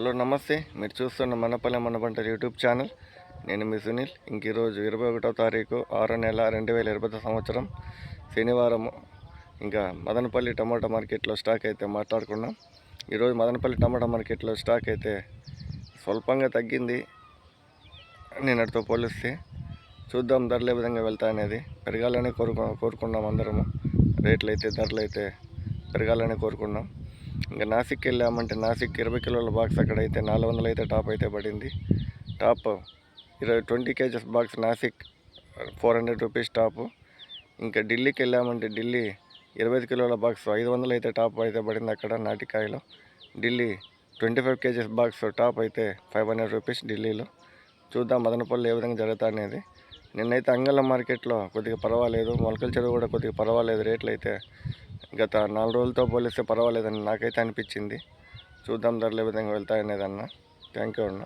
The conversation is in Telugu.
హలో నమస్తే. మీరు చూస్తున్న మనపల్లె మన పంట యూట్యూబ్ ఛానల్. నేను మీ సునీల్. ఇంక ఈరోజు ఇరవై ఒకటో తారీఖు ఆరో నెల రెండు వేల ఇరవై సంవత్సరం శనివారం ఇంకా మదనపల్లి టమాటా మార్కెట్లో స్టాక్ అయితే మాట్లాడుకున్నాం. ఈరోజు మదనపల్లి టమాటా మార్కెట్లో స్టాక్ అయితే స్వల్పంగా తగ్గింది. నిన్నటితో పోలిస్తే చూద్దాం ధరలు ఏ విధంగా వెళ్తాయనేది పెరగాలని కోరుకు కోరుకున్నాం అందరము. రేట్లు అయితే ధరలు అయితే పెరగాలని కోరుకున్నాం. ఇంకా నాసిక్ వెళ్ళామంటే నాసిక్ ఇరవై కిలోల బాక్స్ అక్కడైతే నాలుగు వందలు అయితే టాప్ అయితే పడింది. టాప్ ఇరవై twenty cages box Nasik four hundred rupees top. ఇంకా ఢిల్లీకి వెళ్ళామంటే ఢిల్లీ ఇరవై ఐదు కిలోల బాక్స్ ఐదు వందలు అయితే టాప్ అయితే పడింది అక్కడ నాటికాయలో. Delhi twenty five cages box top అయితే ఫైవ్ హండ్రెడ్ రూపీస్ ఢిల్లీలో. చూద్దాం మదనపల్లి ఏ విధంగా జరుగుతా అనేది. నిన్నైతే అంగళ్ళ మార్కెట్లో కొద్దిగా పర్వాలేదు మొలకల చెరువు కూడా కొద్దిగా పర్వాలేదు రేట్లు అయితే గత నాలుగు రోజులతో పోలిస్తే పర్వాలేదని నాకైతే అనిపించింది. చూద్దాం ధరలు ఏ విధంగా వెళ్తాయనేదన్నా థ్యాంక్ యూ అన్న.